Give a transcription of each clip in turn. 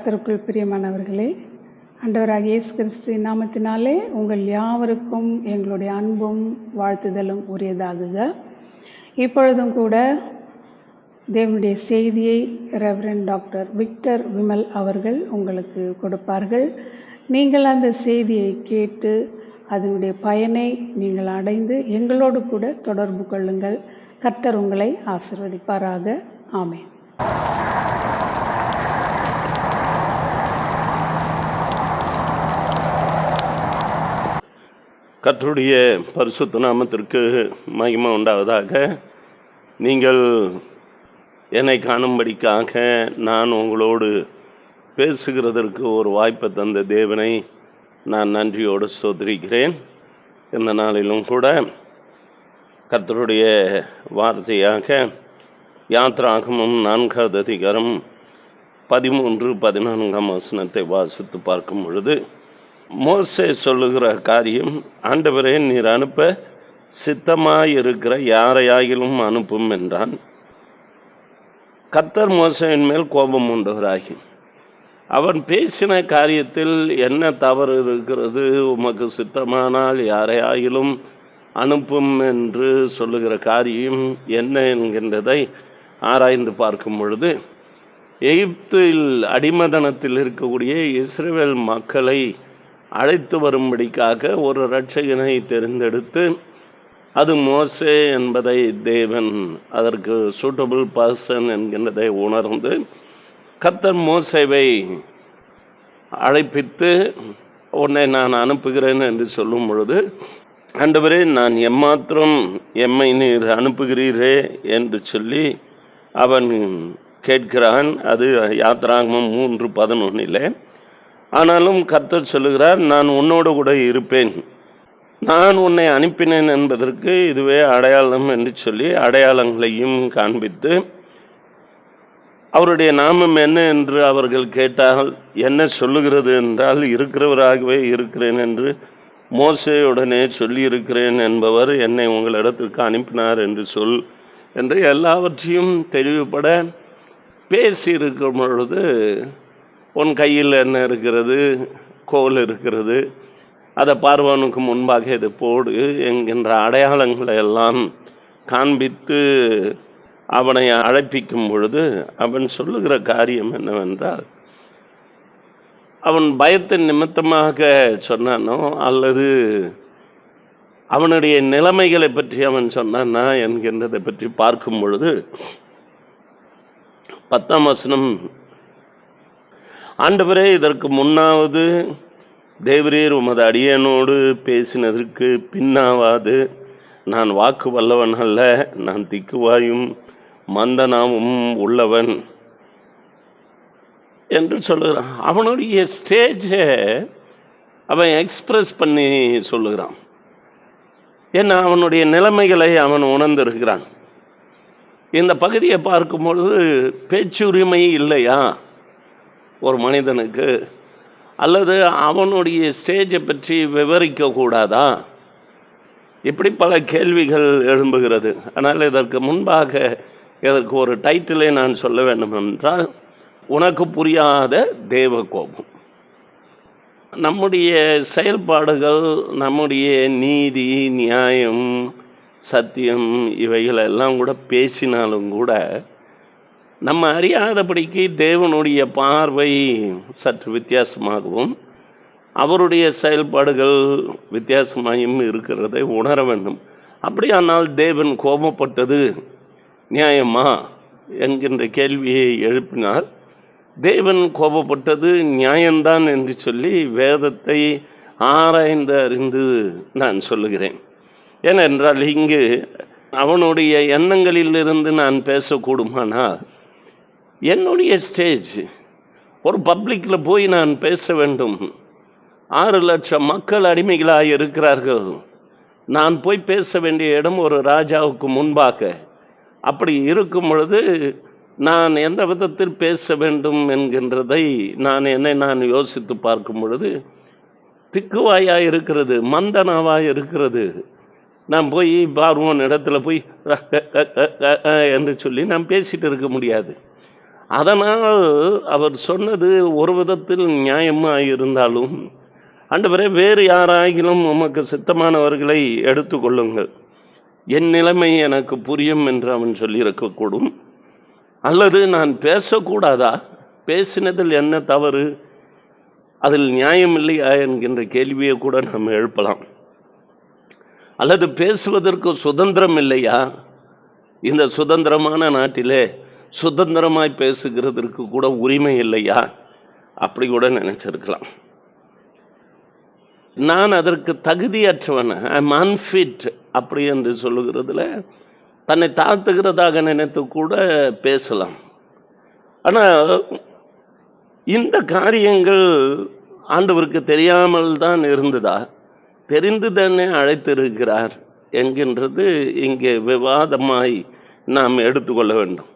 கர்த்தருக்குள் பிரியமானவர்களே அண்டவராக இயேசு கிறிஸ்து நாமத்தினாலே உங்கள் யாவருக்கும் எங்களுடைய அன்பும் வாழ்த்துதலும் உரியதாகுக. இப்பொழுதும் கூட தேவனுடைய செய்தியை ரெவரன் டாக்டர் விக்டர் விமல் அவர்கள் உங்களுக்கு கொடுப்பார்கள். நீங்கள் அந்த செய்தியை கேட்டு அதனுடைய பயனை நீங்கள் அடைந்து எங்களோடு கூட தொடர்பு கொள்ளுங்கள். கர்த்தர் உங்களை ஆசிர்வதிப்பாராக. ஆமேன். கற்றுடைய பரிசுத்த நாமத்திற்கு மகிமை உண்டாவதாக. நீங்கள் என்னை காணும்படிக்காக நான் உங்களோடு பேசுகிறதற்கு ஒரு வாய்ப்பை தந்த தேவனை நான் நன்றியோடு சோதரிக்கிறேன். இந்த நாளிலும் கூட கர்த்தருடைய வார்த்தையாக யாத்ராகமும் நான்காவது அதிகாரம் பதிமூன்று பதினான்காம் வசனத்தை வாசித்து பார்க்கும் பொழுது மோசே சொல்லுகிற காரியம் ஆண்டவரே நீர் அனுப்ப சித்தமாயிருக்கிற யாரையாகிலும் அனுப்பும் என்றான். கத்தர் மோசையின் மேல் கோபம் உண்டவராகி அவன் பேசின காரியத்தில் என்ன தவறு இருக்கிறது? உமக்கு சித்தமானால் யாரையாயிலும் அனுப்பும் என்று சொல்லுகிற காரியம் என்ன என்கின்றதை ஆராய்ந்து பார்க்கும் பொழுது எகிப்தில் அடிமதனத்தில் இருக்கக்கூடிய இஸ்ரேல் மக்களை அழைத்து வரும்படிக்காக ஒரு இரட்சகனை தேர்ந்தெடுத்து அது மோசே என்பதை தேவன் அதற்கு சூட்டபிள் பர்சன் என்கின்றதை உணர்ந்து கத்தர் மோசேவை அழைப்பித்து உன்னை நான் அனுப்புகிறேன் என்று சொல்லும் பொழுது ஆண்டவரே நான் எம்மாத்திரம் எம்மை நீர் அனுப்புகிறீரே என்று சொல்லி அவன் கேட்கிறான். அது யாத்ராகமம் மூன்று பதினொன்னில் ஆனாலும் கர்த்தர் சொல்லுகிறார் நான் உன்னோடு கூட இருப்பேன். நான் உன்னை அனுப்பினேன் என்பதற்கு இதுவே அடையாளம் என்று சொல்லி அடையாளங்களையும் காண்பித்து அவருடைய நாமம் என்ன என்று அவர்கள் கேட்டால் என்ன சொல்லுகிறது என்றால் இருக்கிறவராகவே இருக்கிறேன் என்று மோசையுடனே சொல்லியிருக்கிறேன் என்பவர் என்னை உங்களிடத்திற்கு அனுப்பினார் என்று சொல் என்று எல்லாவற்றையும் தெளிவுபட பேசியிருக்கும் பொழுது உன் கையில் என்ன இருக்கிறது? கோல் இருக்கிறது. அதை பார்வனுக்கு முன்பாக இது போடு என்கின்ற அடையாளங்களை எல்லாம் காண்பித்து அவனை அழைப்பிக்கும் பொழுது அவன் சொல்லுகிற காரியம் என்னவென்றால் அவன் பயத்தின் நிமித்தமாக சொன்னானோ அல்லது அவனுடைய நிலைமைகளை பற்றி அவன் சொன்னானா என்கின்றதை பற்றி பார்க்கும் பொழுது பத்தாம் வசனம் ஆண்டவரே இதற்கு முன்னாவது தேவரீர் உமது அடியனோடு பேசினதற்கு பின்னாவாது நான் வாக்கு வல்லவன் அல்ல நான் திக்குவாயும் மந்தனாவும் உள்ளவன் என்று சொல்லுகிறான். அவனுடைய ஸ்டேஜை அவன் எக்ஸ்பிரஸ் பண்ணி சொல்லுகிறான். ஏன்னா அவனுடைய நிலைமைகளை அவன் உணர்ந்திருக்கிறான். இந்த பகுதியை பார்க்கும் பொழுது பேச்சுரிமை இல்லையா? ஒரு மனிதனுக்கு அல்லது அவனுடைய ஸ்டேஜை பற்றி விவரிக்க கூடாதா? இப்படி பல கேள்விகள் எழும்புகிறது. ஆனால் இதற்கு முன்பாக இதற்கு ஒரு டைட்டிலை நான் சொல்ல வேண்டும் என்றால் உனக்கு புரியாத தேவ கோபம் நம்முடைய செயல்பாடுகள் நம்முடைய நீதி நியாயம் சத்தியம் இவைகளெல்லாம் கூட பேசினாலும் கூட நம்ம அறியாதபடிக்கு தேவனுடைய பார்வை சற்று வித்தியாசமாகவும் அவருடைய செயல்பாடுகள் வித்தியாசமாயும் இருக்கிறதை உணர வேண்டும். அப்படியானால் தேவன் கோபப்பட்டது நியாயமா என்கின்ற கேள்வியை எழுப்பினார். தேவன் கோபப்பட்டது நியாயம்தான் என்று சொல்லி வேதத்தை ஆராய்ந்து அறிந்து நான் சொல்லுகிறேன். ஏனென்றால் இங்கு அவனுடைய எண்ணங்களிலிருந்து நான் பேசக்கூடுமானால் என்னுடைய ஸ்டேஜ் ஒரு பப்ளிக்கில் போய் நான் பேச வேண்டும். ஆறு லட்சம் மக்கள் அடிமைகளாக இருக்கிறார்கள். நான் போய் பேச வேண்டிய இடம் ஒரு ராஜாவுக்கு முன்பாக. அப்படி இருக்கும் பொழுது நான் எந்த விதத்தில் பேச வேண்டும் என்கின்றதை நான் என்னை நான் யோசித்து பார்க்கும் பொழுது திக்குவாயாக இருக்கிறது மந்தனாவாக இருக்கிறது. நான் போய் பார்வோன் இடத்துல போய் என்று சொல்லி நான் பேசிகிட்டு இருக்க முடியாது. அதனால் அவர் சொன்னது ஒரு விதத்தில் நியாயமாக இருந்தாலும் அண்டவரே வேறு யாராகிலும் உமக்கு சித்தமானவர்களை எடுத்துக்கொள்ளுங்கள் என் நிலைமை எனக்கு புரியும் என்று அவன் சொல்லியிருக்கக்கூடும். அல்லது நான் பேசக்கூடாதா? பேசினதில் என்ன தவறு? அதில் நியாயம் இல்லையா என்கின்ற கேள்வியை கூட நாம் எழுப்பலாம். அல்லது பேசுவதற்கு சுதந்திரம் இல்லையா? இந்த சுதந்திரமான நாட்டிலே சுதந்திரமாய் பேசுகிறதற்கு கூட உரிமை இல்லையா? அப்படி கூட நினைச்சிருக்கலாம். நான் அதற்கு தகுதியற்றவன் ஐம் அன்ஃபிட் அப்படி என்று சொல்லுகிறதுல தன்னை தாழ்த்துகிறதாக நினைத்து கூட பேசலாம். ஆனால் இந்த காரியங்கள் ஆண்டவருக்கு தெரியாமல் தான் இருந்ததா? தெரிந்து தானே அழைத்திருக்கிறார் என்கின்றது இங்கே விவாதமாய் நாம் எடுத்துக்கொள்ள வேண்டும்.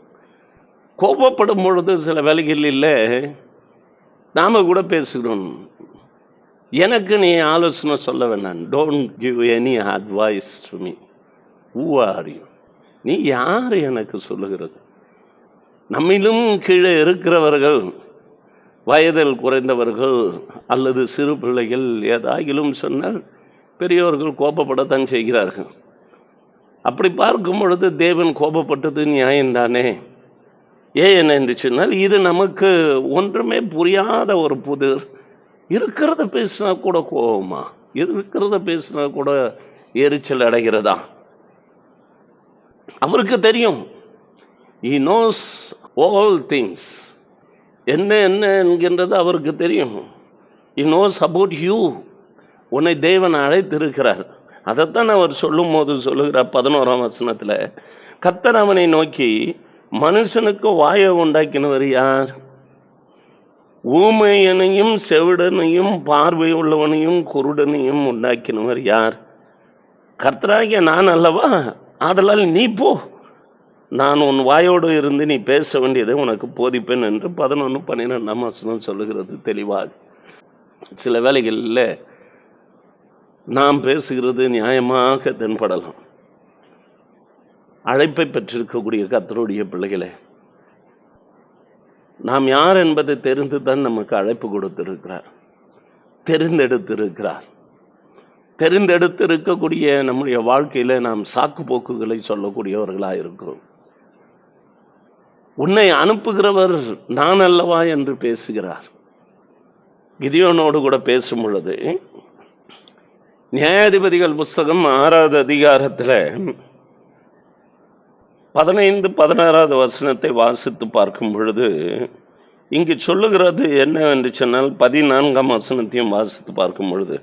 கோபப்படும் பொழுது சில வேலைகளில் நாம் கூட பேசுகிறோம். எனக்கு நீ ஆலோசனை சொல்ல வேண்டாம். Don't give any advice to me who are you நீ யார் எனக்கு சொல்லுகிறது? நம்மிலும் கீழே இருக்கிறவர்கள் வயதில் குறைந்தவர்கள் அல்லது சிறு பிள்ளைகள் ஏதாகிலும் சொன்னால் பெரியவர்கள் கோபப்படத்தான் செய்கிறார்கள். அப்படி பார்க்கும் பொழுது தேவன் கோபப்பட்டது நியாயம்தானே? ஏன் என்று சொன்னால் இது நமக்கு ஒன்றுமே புரியாத ஒரு புதிர் இருக்கிறத பேசினா கூட கோபமா இருக்கிறத பேசினா கூட எரிச்சல் அடைகிறதா? அவருக்கு தெரியும். ஈ நோஸ் ஆல் திங்ஸ் என்ன என்ன என்கின்றது அவருக்கு தெரியும். இ நோஸ் அபவுட் யூ உன்னை தேவன் அழைத்திருக்கிறார். அதைத்தான் அவர் சொல்லும் போது சொல்லுகிறார் பதினோராம் வசனத்தில். கத்தர் அவனை நோக்கி மனுஷனுக்கு வாயை உண்டாக்கினவர் யார்? ஊமையனையும் செவிடனையும் பார்வை உள்ளவனையும் குருடனையும் உண்டாக்கினவர் யார்? கர்த்தராகிய நான் அல்லவா? ஆதலால் நீ போ. நான் உன் வாயோடு இருந்து நீ பேச வேண்டியதை உனக்கு போதிப்பேன் என்று பதினொன்று பன்னிரெண்டாம் வசனம் சொல்லுகிறது தெளிவாக. சில வேலைகளில் நாம் பேசுகிறது நியாயமாக தென்படலாம். அழைப்பை பெற்றிருக்கக்கூடிய கத்தருடைய பிள்ளைகளே நாம் யார் என்பதை தெரிந்து தான் நமக்கு அழைப்பு கொடுத்திருக்கிறார் தெரிந்தெடுத்திருக்கிறார். தெரிந்தெடுத்து இருக்கக்கூடிய நம்முடைய வாழ்க்கையில் நாம் சாக்கு போக்குகளை சொல்லக்கூடியவர்களாக இருக்கிறோம். உன்னை அனுப்புகிறவர் நான் அல்லவா என்று பேசுகிறார். கிதியோனோடு கூட பேசும் பொழுது நியாயாதிபதிகள் புஸ்தகம் ஆறாவது அதிகாரத்தில் பதினைந்து பதினாறாவது வசனத்தை வாசித்து பார்க்கும் பொழுது இங்கு சொல்லுகிறது என்னவென்று சொன்னால் பதினான்காம் வசனத்தையும் வாசித்து பார்க்கும் பொழுது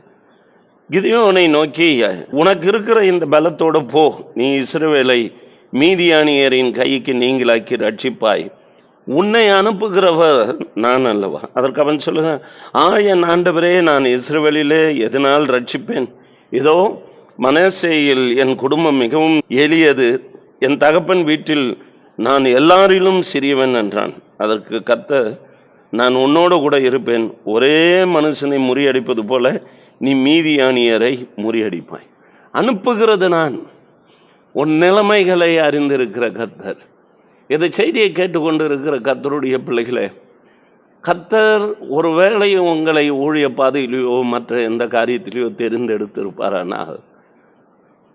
கிதியோனை நோக்கி உனக்கு இருக்கிற இந்த பலத்தோடு போ. நீ இஸ்ரவேலை மீதியானியரின் கைக்கு நீங்களாக்கி ரட்சிப்பாய் உன்னை அனுப்புகிறவர் நான் அல்லவா? அதற்கு அவன் சொல்லுங்க ஆ என் ஆண்டவரே நான் இஸ்ரவேலிலே எதனால் ரட்சிப்பேன் இதோ மனசேயில் என் குடும்பம் மிகவும் எளியது. என் தகப்பன் வீட்டில் நான் எல்லாரிலும் சிறியவன் என்றான். அதற்கு கத்த நான் உன்னோடு கூட இருப்பேன். ஒரே மனுஷனை முறியடிப்பது போல நீ மீதியானியரை முறியடிப்பாய். அனுப்புகிறது நான். உன் நிலைமைகளை அறிந்திருக்கிற கத்தர் இந்த செய்தியை கேட்டுக்கொண்டு இருக்கிற கத்தருடைய பிள்ளைகளே கத்தர் ஒருவேளை உங்களை ஊழிய பாதையிலேயோ மற்ற எந்த காரியத்திலேயோ தெரிந்தெடுத்திருப்பாரானால்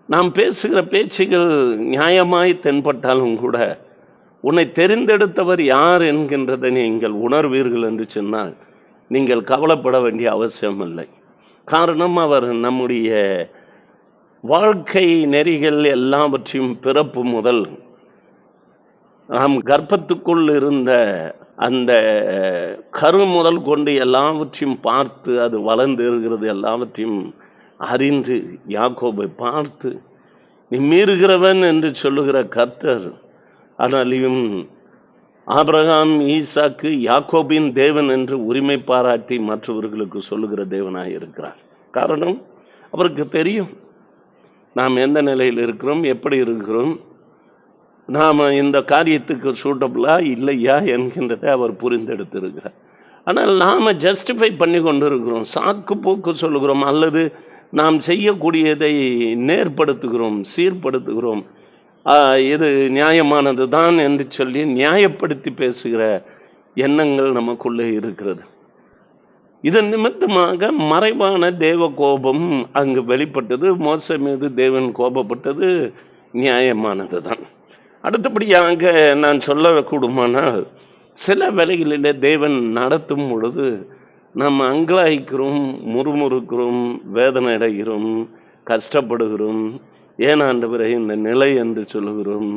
நாம் பேசுகிற பேச்சுகள் நியாயமாய் தென்பட்டாலும் கூட உன்னை தெரிந்தெடுத்தவர் யார் என்கின்றதை நீங்கள் உணர்வீர்கள் என்று சொன்னால் நீங்கள் கவலைப்பட வேண்டிய அவசியம் இல்லை காரணம் அவர் நம்முடைய வாழ்க்கை நெறிகள் எல்லாவற்றையும் பிறப்பு முதல் நாம் கர்ப்பத்துக்குள் இருந்த அந்த கரு முதல் கொண்டு எல்லாவற்றையும் பார்த்து அது வளர்ந்து இருக்கிறது எல்லாவற்றையும் அறிந்து யாக்கோபை பார்த்து நீ மீறுகிறவன் என்று சொல்லுகிற கர்த்தர் ஆனாலையும் ஆபிரகாம் ஈசாக்கு யாக்கோபின் தேவன் என்று உரிமை பாராட்டி மற்றவர்களுக்கு சொல்லுகிற தேவனாக இருக்கிறார். காரணம் அவருக்கு தெரியும். நாம் எந்த நிலையில் இருக்கிறோம் எப்படி இருக்கிறோம் நாம் இந்த காரியத்துக்கு சூட்டபிளா இல்லையா என்கின்றதை அவர் புரிந்தெடுத்திருக்கிறார். ஆனால் நாம் ஜஸ்டிஃபை பண்ணி கொண்டு இருக்கிறோம் சாக்கு போக்கு சொல்லுகிறோம் அல்லது நாம் செய்யக்கூடியதை நேர்படுத்துகிறோம் சீர்படுத்துகிறோம். இது நியாயமானது தான் என்று சொல்லி நியாயப்படுத்தி பேசுகிற எண்ணங்கள் நமக்குள்ளே இருக்கிறது. இதன் நிமித்தமாக மறைவான தேவ கோபம் அங்கு வெளிப்பட்டது. மோச மீது தேவன் கோபப்பட்டது. நியாயமானது தான். அடுத்தபடியாக நான் சொல்லக்கூடுமானால் சில வேலைகளில் தேவன் நடத்தும் பொழுது நாம் அங்கலாய்க்கிறோம் முறுமுறுக்கிறோம் வேதனை அடைகிறோம் கஷ்டப்படுகிறோம். ஏன் ஆண்டவரே இந்த நிலை என்று சொல்லுகிறோம்.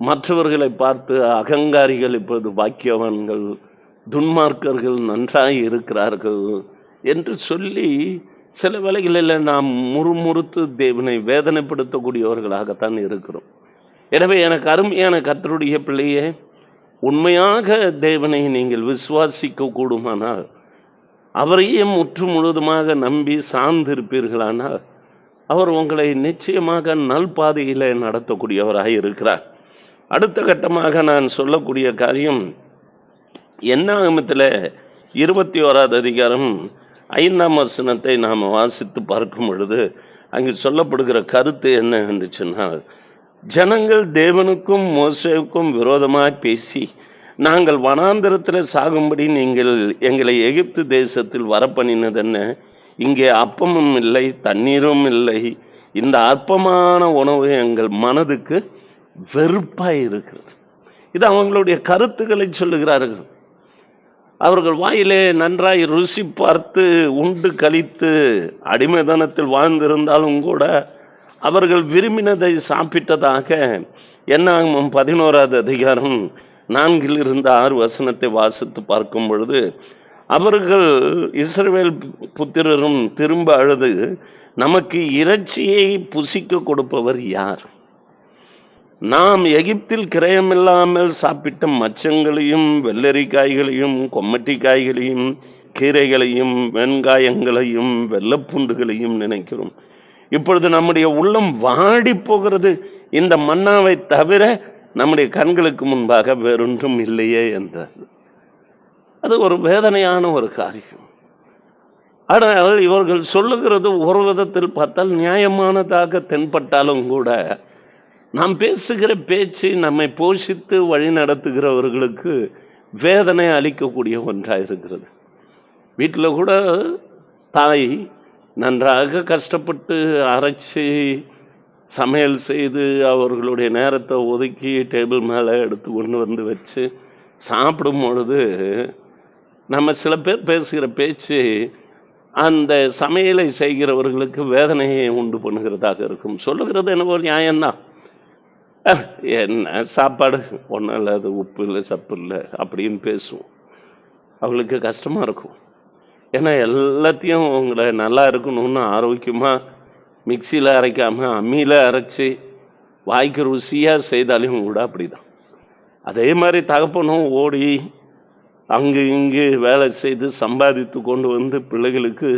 மற்றவர்களை பார்த்து அகங்காரிகள் இப்போது பாக்கியவான்கள் துன்மார்க்கர்கள் நன்றாய் இருக்கிறார்கள் என்று சொல்லி சில வேளைகளில் நாம் முறுமுறுத்து தேவனை வேதனைப்படுத்தக்கூடியவர்களாகத்தான் இருக்கிறோம். எனவே எனக்கு அருமையான கத்தருடைய பிள்ளையே உண்மையாக தேவனை நீங்கள் விசுவாசிக்க கூடுமானால் அவரையே முற்று முழுதுமாக நம்பி சார்ந்திருப்பீர்களானால் அவர் உங்களை நிச்சயமாக நல்பாதையில் நடத்தக்கூடியவராக இருக்கிறார். அடுத்த கட்டமாக நான் சொல்லக்கூடிய காரியம் என்னாகமத்தில் இருபத்தி ஓராவது அதிகாரம் ஐந்தாம் வசனத்தை நாம் வாசித்து பார்க்கும் பொழுது அங்கு சொல்லப்படுகிற கருத்து என்ன இருந்துச்சுன்னா ஜனங்கள் தேவனுக்கும் மோசேவுக்கும் விரோதமாக பேசி நாங்கள் வனாந்திரத்தில் சாகும்படி நீங்கள் எங்களை எகிப்து தேசத்தில் வரப்பண்ணினது என்ன இங்கே அப்பமும் இல்லை தண்ணீரும் இல்லை. இந்த அற்பமான உணவு எங்கள் மனதுக்கு வெறுப்பாக இருக்கிறது. இது அவங்களுடைய கருத்துக்களை சொல்லுகிறார்கள். அவர்கள் வாயிலே நன்றாய் ருசி பார்த்து உண்டு கழித்து அடிமைதனத்தில் வாழ்ந்திருந்தாலும் கூட அவர்கள் விரும்பினதை சாப்பிட்டதாக என்னாகும் பதினோராவது அதிகாரம் நான்கில் இருந்த ஆறு வசனத்தை வாசித்து பார்க்கும் பொழுது அவர்கள் இஸ்ரவேல் புத்திரரும் திரும்ப அழுது நமக்கு இறைச்சியை புசிக்க கொடுப்பவர் யார்? நாம் எகிப்தில் கிரயமில்லாமல் சாப்பிட்ட மச்சங்களையும் வெள்ளரிக்காய்களையும் கொம்மட்டிக்காய்களையும் கீரைகளையும் வெங்காயங்களையும் வெள்ளப்பூண்டுகளையும் நினைக்கிறோம். இப்பொழுது நம்முடைய உள்ளம் வாடி போகிறது. இந்த மன்னாவை தவிர நம்முடைய கண்களுக்கு முன்பாக வேறொன்றும் இல்லையே என்றார். அது ஒரு வேதனையான ஒரு காரியம். ஆனால் இவர்கள் சொல்லுகிறது ஒரு விதத்தில் பார்த்தால் நியாயமானதாக தென்பட்டாலும் கூட நாம் பேசுகிற பேச்சு நம்மை போஷித்து வழி நடத்துகிறவர்களுக்கு வேதனை அளிக்கக்கூடிய ஒன்றாக இருக்கிறது. வீட்டில் கூட தாய் நன்றாக கஷ்டப்பட்டு அரைச்சி சமையல் செய்து அவர்களுடைய நேரத்தை ஒதுக்கி டேபிள் மேலே எடுத்து கொண்டு வந்து வச்சு சாப்பிடும் பொழுது நம்ம சில பேர் பேசுகிற பேச்சு அந்த சமையலை செய்கிறவர்களுக்கு வேதனையை உண்டு பண்ணுகிறதாக இருக்கும். சொல்லுகிறது என்னவோ நியாயம்தான் என்ன சாப்பாடு? ஒன்றும் இல்லை அது உப்பு இல்லை சப்பு இல்லை அப்படின்னு பேசுவோம். அவங்களுக்கு கஷ்டமாக இருக்கும். ஏன்னா எல்லாத்தையும் உங்களை நல்லா இருக்கணும்னு ஆரோக்கியமாக மிக்சியில் அரைக்காமல் அம்மியில் அரைச்சி வாய்க்கு ருசியாக செய்தாலும் கூட அப்படிதான். அதே மாதிரி தகப்பனும் ஓடி அங்கு இங்கு வேலை செய்து சம்பாதித்து கொண்டு வந்து பிள்ளைகளுக்கு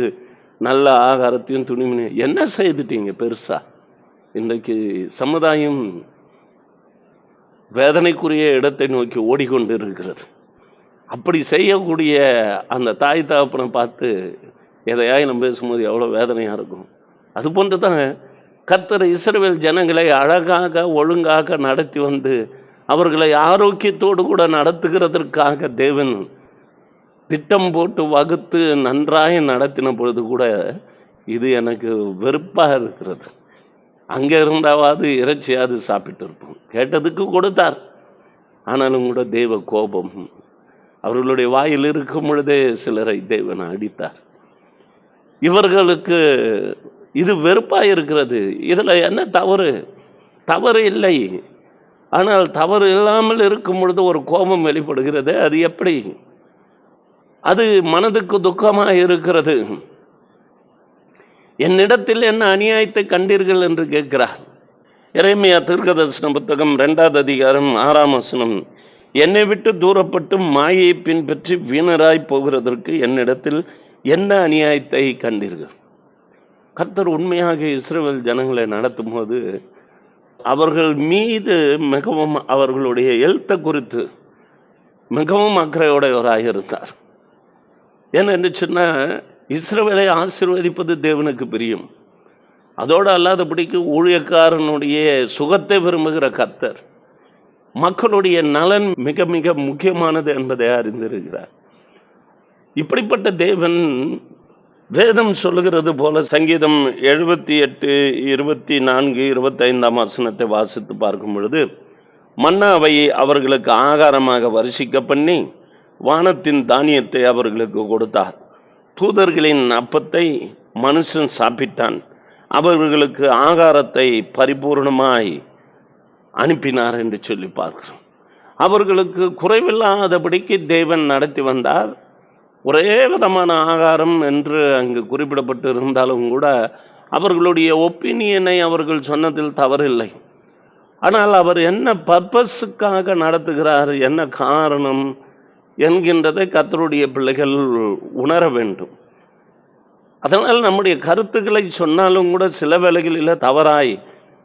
நல்ல ஆகாரத்தையும் துணிமணி என்ன செய்துட்டீங்க பெருசா? இன்றைக்கு சமுதாயம் வேதனைக்குரிய இடத்தை நோக்கி ஓடிக்கொண்டு இருக்கிறது அப்படி செய்யக்கூடிய அந்த தாய் தகப்பனை பார்த்து எதையாயிலும் பேசும்போது எவ்வளோ வேதனையாக இருக்கும். அது போன்று தான் கர்த்தர் இஸ்ரவேல் ஜனங்களை அழகாக ஒழுங்காக நடத்தி வந்து அவர்களை ஆரோக்கியத்தோடு கூட நடத்துகிறதற்காக தேவன் திட்டம் போட்டு வகுத்து நன்றாக நடத்தின பொழுது கூட இது எனக்கு வெறுப்பாக இருக்கிறது. அங்கே இருந்தாவது இறைச்சியாவது சாப்பிட்டு இருப்போம். கேட்டதுக்கு கொடுத்தார். ஆனாலும் கூட தெய்வ கோபம். அவர்களுடைய வாயில் இருக்கும் பொழுதே சிலரை தேவன் அடித்தார். இவர்களுக்கு இது வெறுப்பாக இருக்கிறது. இதில் என்ன தவறு? தவறு இல்லை. ஆனால் தவறு இல்லாமல் இருக்கும் பொழுது ஒரு கோபம் வெளிப்படுகிறது அது எப்படி? அது மனதுக்கு துக்கமாக இருக்கிறது. என்னிடத்தில் என்ன அநியாயத்தை கண்டீர்கள் என்று கேட்கிறார். இறைமையா தீர்க்கதர்சன புத்தகம் ரெண்டாவது அதிகாரம் ஆறாம் வசனம். என்னை விட்டு தூரப்பட்டு மாயை பின்பற்றி வீணராய் போகிறதற்கு என்னிடத்தில் என்ன அநியாயத்தை கண்டீர்கள்? கர்த்தர் உண்மையாக இஸ்ரேல் ஜனங்களை நடத்தும் போது அவர்கள் மீது மிகவும் அவர்களுடைய எழுத்தை குறித்து மிகவும் அக்கறையுடையவராக இருந்தார். ஏன்னு சொன்னால் இஸ்ரேலை ஆசீர்வதிப்பது தேவனுக்கு பிரியும். அதோடு அல்லாதபடிக்கு ஊழியக்காரனுடைய சுகத்தை விரும்புகிற கர்த்தர் மக்களுடைய நலன் மிக மிக முக்கியமானது என்பதை அறிந்திருக்கிறார். இப்படிப்பட்ட தேவன் வேதம் சொல்லுகிறது போல சங்கீதம் எழுபத்தி எட்டு இருபத்தி நான்கு இருபத்தைந்தாம் வசனத்தை வாசித்து பார்க்கும் பொழுது மன்னாவை அவர்களுக்கு ஆகாரமாக வருஷிக்க பண்ணி வானத்தின் தானியத்தை அவர்களுக்கு கொடுத்தார். தூதர்களின் அப்பத்தை மனுஷன் சாப்பிட்டான். அவர்களுக்கு ஆகாரத்தை பரிபூர்ணமாய் அனுப்பினார் என்று சொல்லி பார்க்கிறோம். அவர்களுக்கு குறைவில்லாதபடிக்கு தேவன் நடத்தி வந்தார். ஒரே விதமான ஆகாரம் என்று அங்கு குறிப்பிடப்பட்டு இருந்தாலும் கூட அவர்களுடைய ஒப்பீனியனை அவர்கள் சொன்னதில் தவறில்லை. ஆனால் அவர் என்ன பர்பஸுக்காக நடத்துகிறார் என்ன காரணம் என்கின்றதை கத்தருடைய பிள்ளைகள் உணர வேண்டும். அதனால் நம்முடைய கருத்துக்களை சொன்னாலும் கூட சில வேளைகளில் தவறாய்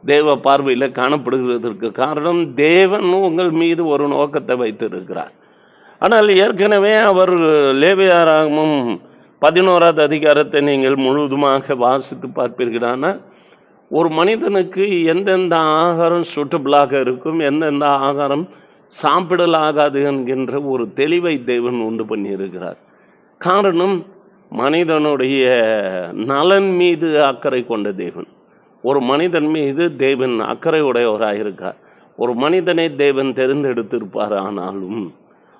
தேவ பார்வையில் காணப்படுகிறதற்கு காரணம் தேவன் உங்கள் மீது ஒரு நோக்கத்தை வைத்திருக்கிறார். ஆனால் ஏற்கனவே அவர் லேவியாராகமும் பதினோராவது அதிகாரத்தை நீங்கள் முழுவதுமாக வாசித்து பார்ப்பீர்களானால் ஒரு மனிதனுக்கு எந்தெந்த ஆகாரம் சூட்டபிளாக இருக்கும் எந்தெந்த ஆகாரம் சாப்பிடலாகாது என்கின்ற ஒரு தெளிவை தேவன் உண்டு பண்ணியிருக்கிறார். காரணம் மனிதனுடைய நலன் மீது அக்கறை கொண்ட தேவன். ஒரு மனிதன் மீது தேவன் அக்கறை உடையவராக இருக்கார் ஒரு மனிதனை தேவன் தெரிந்தெடுத்திருப்பார் ஆனாலும்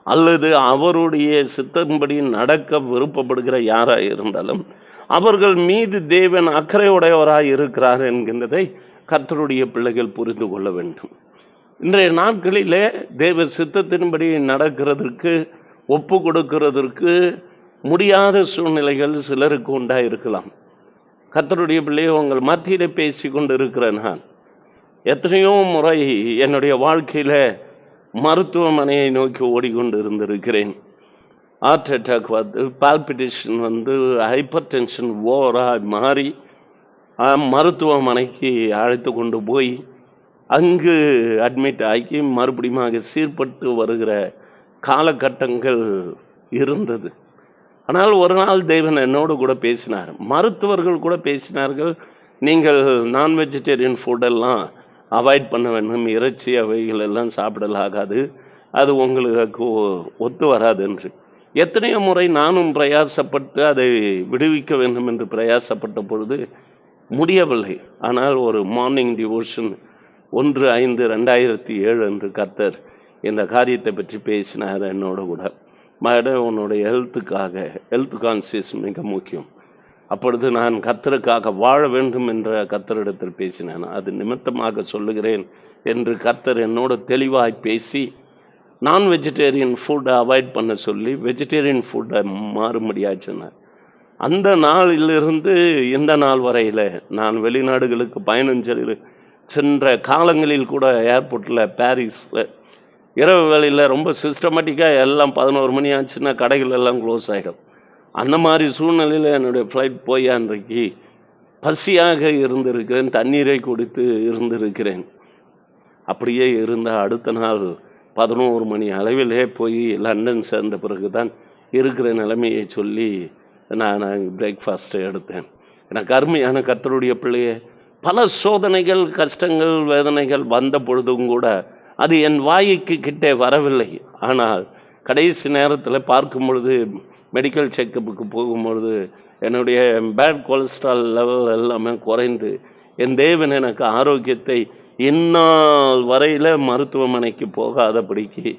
அல்லது அவருடைய சித்தம்படி நடக்க விருப்பப்படுகிற யாராக இருந்தாலும் அவர்கள் மீது தேவன் அக்கறையுடையவராக இருக்கிறார் என்கின்றதை கர்த்தருடைய பிள்ளைகள் புரிந்து கொள்ள வேண்டும். இன்றைய நாட்களிலே தேவ சித்தத்தின்படி நடக்கிறதற்கு ஒப்பு கொடுக்கிறதற்கு முடியாத சூழ்நிலைகள் சிலருக்கு உண்டாக இருக்கலாம் கத்தருடைய பிள்ளையை உங்கள் மத்தியில் பேசி கொண்டு இருக்கிறேன் நான். எத்தனையோ முறை என்னுடைய வாழ்க்கையில் மருத்துவமனையை நோக்கி ஓடிக்கொண்டு இருந்திருக்கிறேன் ஹார்ட் அட்டாக் வந்து பால்பிட்டேஷன் வந்து ஹைப்பர் டென்ஷன் ஓவராக மாறி மருத்துவமனைக்கு அழைத்து கொண்டு போய் அங்கு அட்மிட் ஆகி மறுபடியும் சீர்பட்டு வருகிற காலகட்டங்கள் இருந்தது. ஆனால் ஒரு நாள் தேவன் என்னோடு கூட பேசினார். மருத்துவர்கள் கூட பேசினார்கள் நீங்கள் நான் வெஜிடேரியன் ஃபுட்டெல்லாம் அவாய்ட் பண்ண வேண்டும். இறைச்சி அவைகள் எல்லாம் சாப்பிடலாகாது அது உங்களுக்கு ஒத்து வராது என்று. எத்தனையோ முறை நானும் பிரயாசப்பட்டு அதை விடுவிக்க வேண்டும் என்று பிரயாசப்பட்ட பொழுது முடியவில்லை. ஆனால் ஒரு மார்னிங் டிவோஷன் ஒன்று ஐந்து ரெண்டாயிரத்தி ஏழு என்று கர்த்தர் இந்த காரியத்தை பற்றி பேசினார் என்னோட கூட. மேடம் உன்னுடைய ஹெல்த்துக்காக ஹெல்த் கான்சியஸ் மிக முக்கியம். அப்பொழுது நான் கத்தருக்காக வாழ வேண்டும் என்ற கத்தரிடத்தில் பேசினேன். அது நிமித்தமாக சொல்லுகிறேன் என்று கர்த்தர் என்னோட தெளிவாய் பேசி நான் வெஜிடேரியன் ஃபுட்டை அவாய்ட் பண்ண சொல்லி வெஜிடேரியன் ஃபுட்டை மாறும்படியாக சொன்னார். அந்த நாளிலிருந்து இந்த நாள் வரையில் நான் வெளிநாடுகளுக்கு பயணம் செல் சென்ற காலங்களில் கூட ஏர்போர்ட்டில் பாரிஸில் இரவு வேளையில் ரொம்ப சிஸ்டமேட்டிக்காக எல்லாம் பதினோரு மணி ஆச்சுன்னா கடைகள் எல்லாம் க்ளோஸ் ஆகிடும் அந்த மாதிரி சூழ்நிலையில் என்னுடைய ஃப்ளைட் போய் அன்றைக்கு பசியாக இருந்திருக்கிறேன் தண்ணீரை குடித்து இருந்திருக்கிறேன். அப்படியே இருந்த அடுத்த நாள் பதினோரு மணி அளவிலே போய் லண்டன் சேர்ந்த பிறகு தான் இருக்கிற நிலைமையை சொல்லி நான் பிரேக்ஃபாஸ்ட்டை எடுத்தேன். எனக்கு அருமையான கத்தருடைய பிள்ளையே பல சோதனைகள் கஷ்டங்கள் வேதனைகள் வந்த பொழுதும் கூட அது என் வாய்க்கு கிட்டே வரவில்லை. ஆனால் கடைசி நேரத்தில் பார்க்கும் பொழுது மெடிக்கல் செக்கப்புக்கு போகும்பொழுது என்னுடைய பேட் கொலஸ்ட்ரால் லெவல் எல்லாமே குறைந்து என் தேவன் எனக்கு ஆரோக்கியத்தை இந்நாள் வரையில் மருத்துவமனைக்கு போகாதபடிக்கு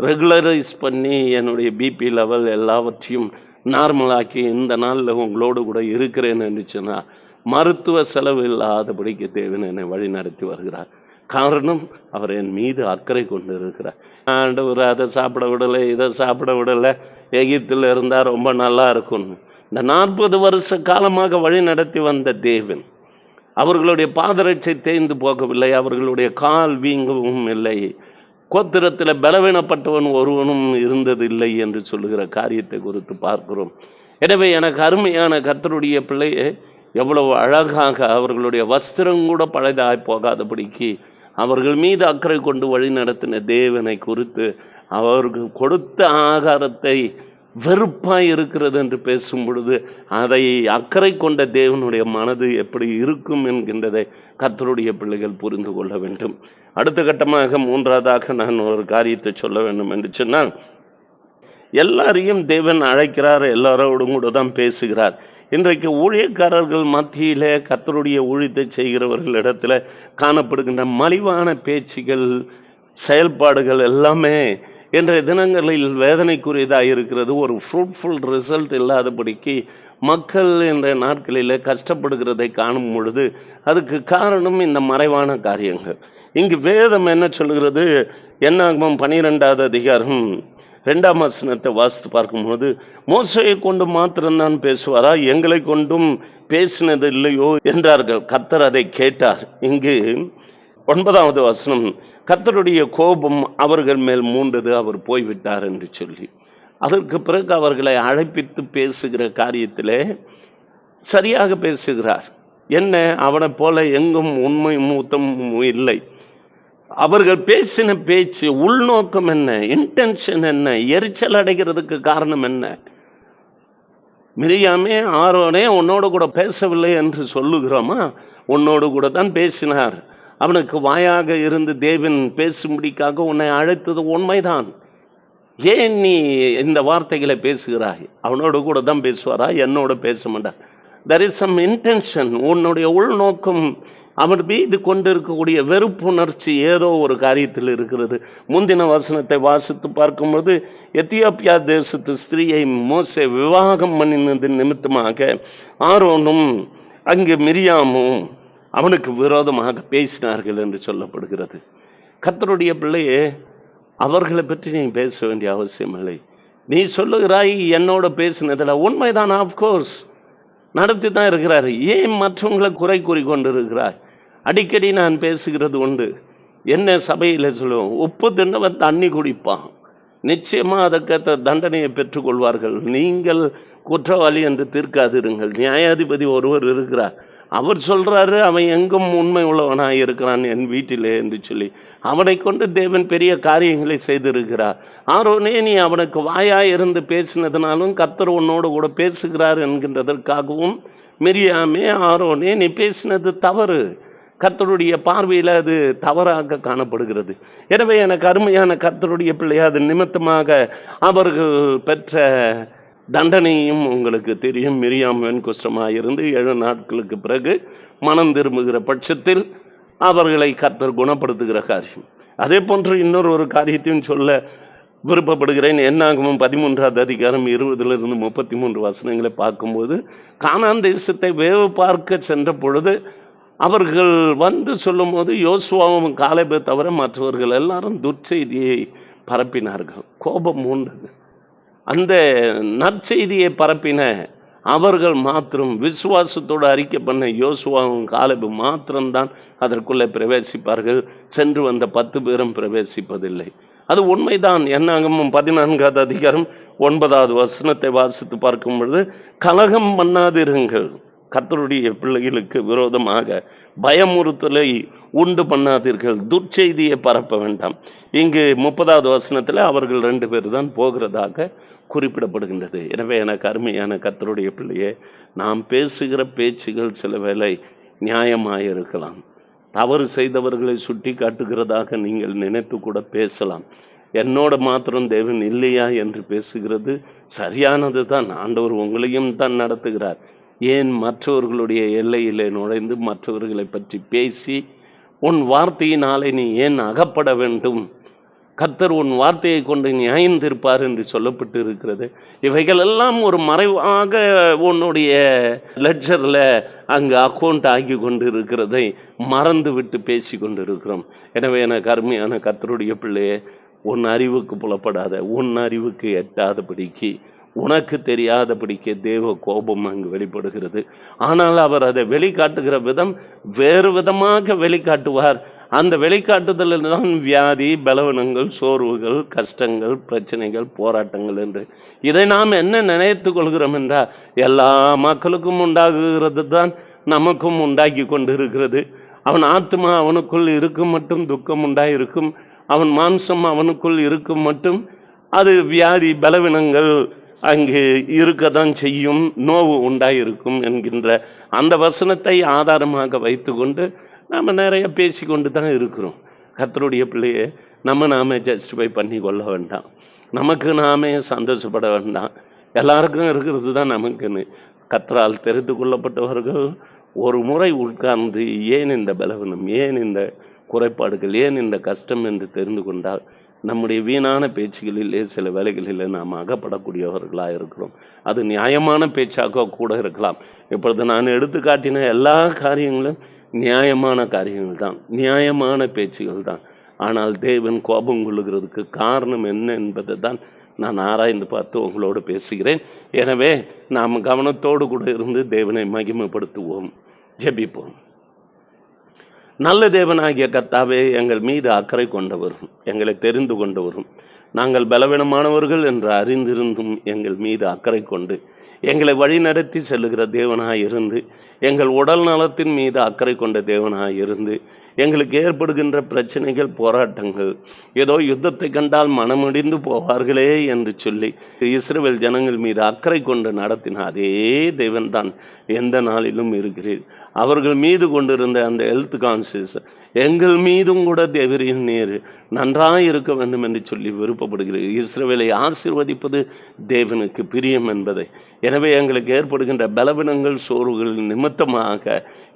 ரெகுலரைஸ் பண்ணி என்னுடைய பிபி லெவல் எல்லாவற்றையும் நார்மலாக்கி இந்த நாளில் உங்களோடு கூட இருக்கிறேன்னு இருந்துச்சுன்னா மருத்துவ செலவு இல்லாதபடிக்கு தேவன் என்னை வழி நடத்தி வருகிறார். காரணம் அவர் என் மீது அக்கறை கொண்டு இருக்கிறார் ஆண்டவர் அதை சாப்பிட விடலை இதை சாப்பிட விடலை. எகிப்தில் இருந்தால் ரொம்ப நல்லா இருக்கும்னு இந்த நாற்பது வருஷ காலமாக வழி நடத்தி வந்த தேவன் அவர்களுடைய பாதரட்சை தேய்ந்து போகவில்லை அவர்களுடைய கால் வீங்கவும் இல்லை கோத்திரத்தில் பலவீனப்பட்டவன் ஒருவனும் இருந்ததில்லை என்று சொல்லுகிற காரியத்தை குறித்து பார்க்கிறோம். எனவே எனக்கு அருமையான கர்த்தருடைய பிள்ளையை எவ்வளவு அழகாக அவர்களுடைய வஸ்திரம் கூட பழைதாய் போகாதபடிக்கு அவர்கள் மீது அக்கறை கொண்டு வழி நடத்தின தேவனை குறித்து அவருக்கு கொடுத்த ஆகாரத்தை வெறுப்பாய் இருக்கிறது என்று பேசும் பொழுது அதை அக்கறை கொண்ட தேவனுடைய மனது எப்படி இருக்கும் என்கின்றதை கத்தருடைய பிள்ளைகள் புரிந்து கொள்ள வேண்டும். அடுத்த கட்டமாக மூன்றாவதாக நான் ஒரு காரியத்தை சொல்ல வேண்டும் என்று சொன்னால் எல்லாரையும் தேவன் அழைக்கிறார் எல்லாரோடும் கூட தான் பேசுகிறார். இன்றைக்கு ஊழியக்காரர்கள் மத்தியிலே கத்தருடைய ஊழியத்தை செய்கிறவர்களிடத்துல காணப்படுகின்ற மலிவான பேச்சுகள் செயல்பாடுகள் எல்லாமே இன்றைய தினங்களில் வேதனைக்குரியதாக இருக்கிறது. ஒரு ஃப்ரூட்ஃபுல் ரிசல்ட் இல்லாதபடிக்கு மக்கள் இன்றைய நாட்களில் கஷ்டப்படுகிறதை காணும் பொழுது அதுக்கு காரணம் இந்த மறைவான காரியங்கள். இங்கு வேதம் என்ன சொல்கிறது என்னாகமம் பனிரெண்டாவது அதிகாரம் ரெண்டாம் வசனத்தை வாசித்து பார்க்கும்போது மோசையை கொண்டு மாத்திரம்தான் பேசுவாரா? எங்களை கொண்டும் பேசினது இல்லையோ? என்றார்கள். கத்தர் அதை கேட்டார். இங்கு ஒன்பதாவது வசனம் கர்த்தருடைய கோபம் அவர்கள் மேல் மூண்டது அவர் போய்விட்டார் என்று சொல்லி. அதற்கு பிறகு அவர்களை அழைப்பித்து பேசுகிற காரியத்திலே சரியாக பேசுகிறார். என்ன? அவனைப் போல எங்கும் உண்மை மூத்தமும் இல்லை. அவர்கள் பேசின பேச்சு உள்நோக்கம் என்ன? இன்டென்ஷன் என்ன? எரிச்சல் அடைகிறதுக்கு காரணம் என்ன? மிரியாமே ஆரோனே உன்னோடு கூட பேசவில்லை என்று சொல்லுகிறோமா? உன்னோடு கூட தான் பேசினார். அவனுக்கு வாயாக இருந்து தேவன் பேசும்படிக்காக உன்னை அழைத்தது உண்மைதான். ஏன் நீ இந்த வார்த்தைகளை பேசுகிறாய்? அவனோடு கூட தான் பேசுவாரா? என்னோட பேச மாட்டார். தெர் இஸ் சம் இன்டென்ஷன் உன்னுடைய உள்நோக்கம் அவன் மீது கொண்டு இருக்கக்கூடிய வெறுப்புணர்ச்சி ஏதோ ஒரு காரியத்தில் இருக்கிறது. முந்தின வசனத்தை வாசித்து பார்க்கும்போது எத்தியோப்பியா தேசத்து ஸ்திரீயை மோசே விவாகம் பண்ணினது நிமித்தமாக ஆரோனும் அங்கு மிரியாமும் அவனுக்கு விரோதமாக பேசினார்கள் என்று சொல்லப்படுகிறது. கத்தருடைய பிள்ளையே அவர்களை பற்றி நீ பேச வேண்டிய அவசியம் இல்லை நீ சொல்லுகிறாய் என்னோட பேசினதில் உண்மைதான் ஆஃப்கோர்ஸ் நடத்தி தான் இருக்கிறார். ஏன் மற்றவங்களை குறை கூறி கொண்டு இருக்கிறார் அடிக்கடி நான் பேசுகிறது உண்டு. என்ன சபையில் சொல்லுவோம் உப்பு தின்னவன் தண்ணி குடிப்பான். நிச்சயமாக அதற்கேற்ற தண்டனையை பெற்றுக்கொள்வார்கள். நீங்கள் குற்றவாளி என்று தீர்க்காதிருங்கள். நியாயாதிபதி ஒருவர் இருக்கிறார். அவர் சொல்றாரு அவன் எங்கும் உண்மை உள்ளவனாக இருக்கிறான் என் வீட்டிலே என்று சொல்லி. அவனை கொண்டு தேவன் பெரிய காரியங்களை செய்திருக்கிறார். ஆரோனே நீ அவனுக்கு வாயாக இருந்து பேசினதுனாலும் கர்த்தர் உன்னோடு கூட பேசுகிறார் என்கின்றதற்காகவும் மிரியாமே ஆரோனே நீ பேசினது தவறு. கர்த்தருடைய பார்வையில் அது தவறாக காணப்படுகிறது. எனவே எனக்கு அருமையான கர்த்தருடைய பிள்ளை அது நிமித்தமாக அவர்கள் பெற்ற தண்டனையும் உங்களுக்கு தெரியும். மிரியாம் வெண்குஷ்டமாக இருந்து ஏழு நாட்களுக்கு பிறகு மனம் திரும்புகிற பட்சத்தில் அவர்களை கர்த்தர் குணப்படுத்துகிற காரியம். அதே போன்று இன்னொரு ஒரு காரியத்தையும் சொல்ல விருப்பப்படுகிறேன். என்னாகவும் பதிமூன்றாவது அதிகாரம் இருபதுலேருந்து முப்பத்தி மூன்று வசனங்களை பார்க்கும்போது கானான் தேசத்தை வேவு பார்க்க சென்ற பொழுது அவர்கள் வந்து சொல்லும்போது யோசுவாவும் காலைபே தவிர மற்றவர்கள் எல்லாரும் துர்ச்செய்தியை பரப்பினார்கள். கோபம் மூண்டது. அந்த நற்செய்தியை பரப்பின அவர்கள் மாத்திரம் விசுவாசத்தோடு அறிக்கை பண்ண யோசுவாவும் காலபு மாத்திரம்தான் அதற்குள்ளே பிரவேசிப்பார்கள். சென்று வந்த பத்து பேரும் பிரவேசிப்பதில்லை. அது உண்மைதான். என்னாகமும் பதினான்காவது அதிகாரம் ஒன்பதாவது வசனத்தை வாசித்து பார்க்கும் பொழுது கலகம் பண்ணாதிருங்கள். கத்தருடைய பிள்ளைகளுக்கு விரோதமாக பயமுறுத்தலை உண்டு பண்ணாதீர்கள். துர்ச்செய்தியை பரப்ப வேண்டாம். இங்கு முப்பதாவது வசனத்தில் அவர்கள் ரெண்டு பேர் தான் போகிறதாக குறிப்பிடப்படுகின்றது. எனவே எனக்கு அருமையான கத்தருடைய பிள்ளையே நாம் பேசுகிற பேச்சுகள் சில வேளை நியாயமாக இருக்கலாம் தவறு செய்தவர்களை சுட்டி காட்டுகிறதாக நீங்கள் நினைத்து கூட பேசலாம். என்னோட மாத்திரம் தேவன் இல்லையா என்று பேசுகிறது சரியானது தான். ஆண்டவர் உங்களையும் தான் நடத்துகிறார். ஏன் மற்றவர்களுடைய எல்லையிலே நுழைந்து மற்றவர்களை பற்றி பேசி உன் வார்த்தையினாலே நீ ஏன் அகப்பட வேண்டும்? கர்த்தர் உன் வார்த்தையை கொண்டு நியாயம் தீர்ப்பார் என்று சொல்லப்பட்டு இருக்கிறது இவைகள் எல்லாம் ஒரு மறைவாக உன்னுடைய லெட்ஜரில் அங்கு அக்கௌண்ட் ஆகி கொண்டு இருக்கிறதை மறந்து விட்டு பேசி கொண்டு இருக்கிறோம் எனவே எனக்கு அருமையான கர்த்தருடைய பிள்ளையே உன் அறிவுக்கு புலப்படாத உன் அறிவுக்கு எட்டாதபடிக்கு உனக்கு தெரியாதபடிக்கு தேவ கோபம் அங்கு வெளிப்படுகிறது. ஆனால் அவர் அதை வெளிக்காட்டுகிற விதம் வேறு விதமாக வெளிக்காட்டுவார். அந்த வெளிக்காட்டுதலில் தான் வியாதி பலவனங்கள் சோர்வுகள் கஷ்டங்கள் பிரச்சனைகள் போராட்டங்கள் என்று. இதை நாம் என்ன நினைத்து கொள்கிறோம் என்றால் எல்லா மக்களுக்கும் உண்டாகுகிறது தான் நமக்கும் உண்டாக்கி கொண்டு இருக்கிறது அவன் ஆத்மா அவனுக்குள் இருக்கும் மட்டும் துக்கம் உண்டாயிருக்கும். அவன் மாம்சம் அவனுக்குள் இருக்கும் மட்டும் அது வியாதி பலவீனங்கள் அங்கு இருக்க தான் செய்யும் நோவு உண்டாயிருக்கும் என்கின்ற அந்த வசனத்தை ஆதாரமாக வைத்துக்கொண்டு நம்ம நிறைய பேசிக்கொண்டு தான் இருக்கிறோம். கத்தருடைய பிள்ளையை நம்ம நாமே ஜஸ்டிஃபை பண்ணி கொள்ள வேண்டாம். நமக்கு நாமே சந்தோஷப்பட வேண்டாம். எல்லாருக்கும் இருக்கிறது தான் நமக்குன்னு. கத்தரால் தெரிந்து கொள்ளப்பட்டவர்கள் ஒரு முறை உட்கார்ந்து ஏன் இந்த பலவீனம் ஏன் இந்த குறைபாடுகள் ஏன் இந்த கஷ்டம் என்று தெரிந்து கொண்டால் நம்முடைய வீணான பேச்சுகளிலே சில வேலைகளில் நாம் அகப்படக்கூடியவர்களாக இருக்கிறோம். அது நியாயமான பேச்சாக கூட இருக்கலாம். இப்பொழுது நான் எடுத்து காட்டின எல்லா காரியங்களும் நியாயமான காரியங்கள் தான் நியாயமான பேச்சுகள் தான் ஆனால் தேவன் கோபம் கொள்ளுகிறதுக்கு காரணம் என்ன என்பதை தான் நான் ஆராய்ந்து பார்த்து உங்களோடு பேசுகிறேன். எனவே நாம் கவனத்தோடு கூட இருந்து தேவனை மகிமைப்படுத்துவோம் ஜெபிப்போம். நல்ல தேவனாகிய கத்தாவே எங்கள் மீது அக்கறை கொண்டவரும் எங்களை தெரிந்து கொண்டவரும் நாங்கள் பலவீனமானவர்கள் என்று அறிந்திருந்தும் எங்கள் மீது அக்கறை கொண்டு எங்களை வழிநடத்தி செல்லுகிற தேவனாய் இருந்து எங்கள் உடல் நலத்தின் மீது அக்கறை கொண்ட தேவனாக இருந்து எங்களுக்கு ஏற்படுகின்ற பிரச்சனைகள் போராட்டங்கள் ஏதோ யுத்தத்தை கண்டால் மனமுடிந்து போவார்களே என்று சொல்லி இஸ்ரேல் ஜனங்கள் மீது அக்கறை கொண்டு நடத்தின அதே தெய்வன்தான் எந்த நாளிலும் இருக்கிறீர். அவர்கள் மீது கொண்டிருந்த அந்த ஹெல்த் கான்சியஸ் எங்கள் மீதும் கூட தேவரின் நீர் நன்றாக இருக்க வேண்டும் என்று சொல்லி விருப்பப்படுகிறது இஸ்ரவேலை ஆசீர்வதிப்பது தேவனுக்கு பிரியம் என்பதை. எனவே எங்களுக்கு ஏற்படுகின்ற பலவீனங்கள் சோர்வுகள் நிமித்தமாக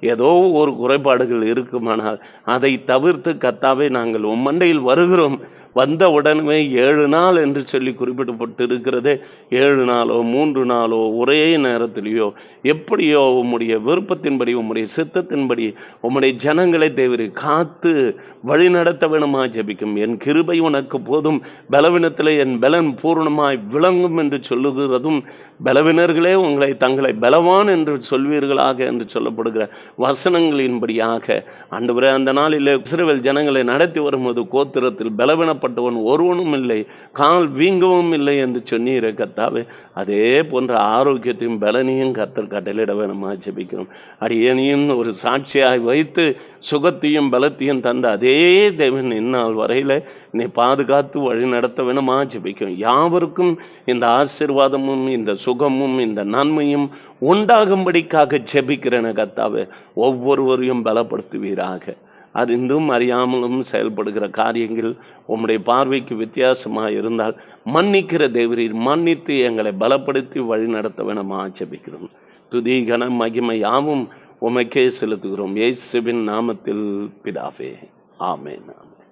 ஏதோ ஒரு குறைபாடுகள் இருக்குமானால் அதை தவிர்த்து கத்தாவே நாங்கள் உம்மண்டையில் வருகிறோம். வந்த உடனே ஏழு நாள் என்று சொல்லி குறிப்பிடப்பட்டு இருக்கிறதே ஏழு நாளோ மூன்று நாளோ ஒரே நேரத்திலேயோ எப்படியோ உம்முடைய விருப்பத்தின்படி உம்முடைய சித்தத்தின்படி உம்முடைய ஜனங்களை தேவரை காத்து வழி நடத்த வேணுமா ஜெபிக்கும். என் கிருபை உனக்கு போதும். பலவீனத்தில் என் பலன் பூர்ணமாய் விளங்கும் என்று சொல்லுகிறதும் பலவினர்களே உங்களை தங்களை பலவான் என்று சொல்வீர்களாக என்று சொல்லப்படுகிற வசனங்களின்படியாக ஆண்டவரே அந்த நாளில் இஸ்ரவேல் ஜனங்களை நடத்தி வரும்போது கோத்திரத்தில் பலவீனப்பட்டவன் ஒருவனும் இல்லை கால் வீங்கவும் இல்லை என்று சொன்னீரே கத்தாவே அதே போன்ற ஆரோக்கியத்தையும் பலனையும் கத்தர் கட்டளிட வேணுமா ஜபிக்கிறோம். அடியனையும் ஒரு சாட்சியாய் வைத்து சுகத்தையும் பலத்தையும் தந்த அதே தேவன் இந்நாள் வரையில் நீ பாதுகாத்து வழி நடத்த வேணுமா ஜபிக்கும் யாவருக்கும் இந்த ஆசீர்வாதமும் இந்த சுகமும் இந்த நன்மையும் உண்டாகும்படிக்காக ஜெபிக்கிறேன கத்தாவே ஒவ்வொருவரையும் பலப்படுத்துவீராக. அறிந்தும் அறியாமலும் செயல்படுகிற காரியங்கள் உம்முடைய பார்வைக்கு வித்தியாசமாக இருந்தால் மன்னிக்கிற தேவரீர் மன்னித்து எங்களை பலப்படுத்தி வழி நடத்த வேணுமா ஜெபிக்கிறோம். துதி கன மகிமை யாவும் உமைக்கே செலுத்துகிறோம். இயேசுவின் நாமத்தில் பிதாவே. ஆமேன் ஆமே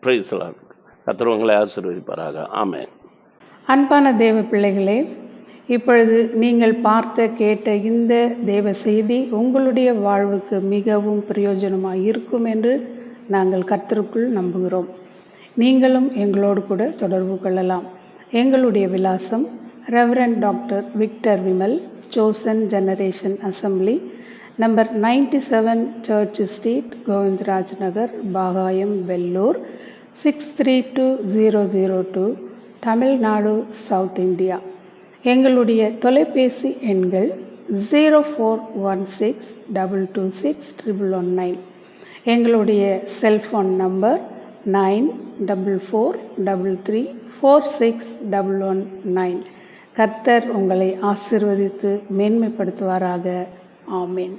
பிரைஸ் கத்திரவங்களை ஆசீர்வதிப்பாராக. ஆமேன். அன்பான தேவ பிள்ளைகளே இப்பொழுது நீங்கள் பார்த்த கேட்ட இந்த தேவ செய்தி உங்களுடைய வாழ்வுக்கு மிகவும் பிரயோஜனமாக இருக்கும் என்று நாங்கள் கர்த்தருக்குள் நம்புகிறோம். நீங்களும் எங்களோடு கூட தொடர்பு கொள்ளலாம். எங்களுடைய விலாசம் reverend doctor Victor Vimal ஜோசன் generation assembly number ninety seven church street Govindaraj Nagar Bagayam Vellore six three two zero zero two Tamil Nadu south India எங்களுடைய தொலைபேசி எண்கள் zero four one six double two six triple one nine எங்களுடைய cellphone number nine double four double three four six double one nine கர்த்தர் உங்களை ஆசீர்வதித்து மேன்மைப்படுத்துவாராக. ஆமேன்.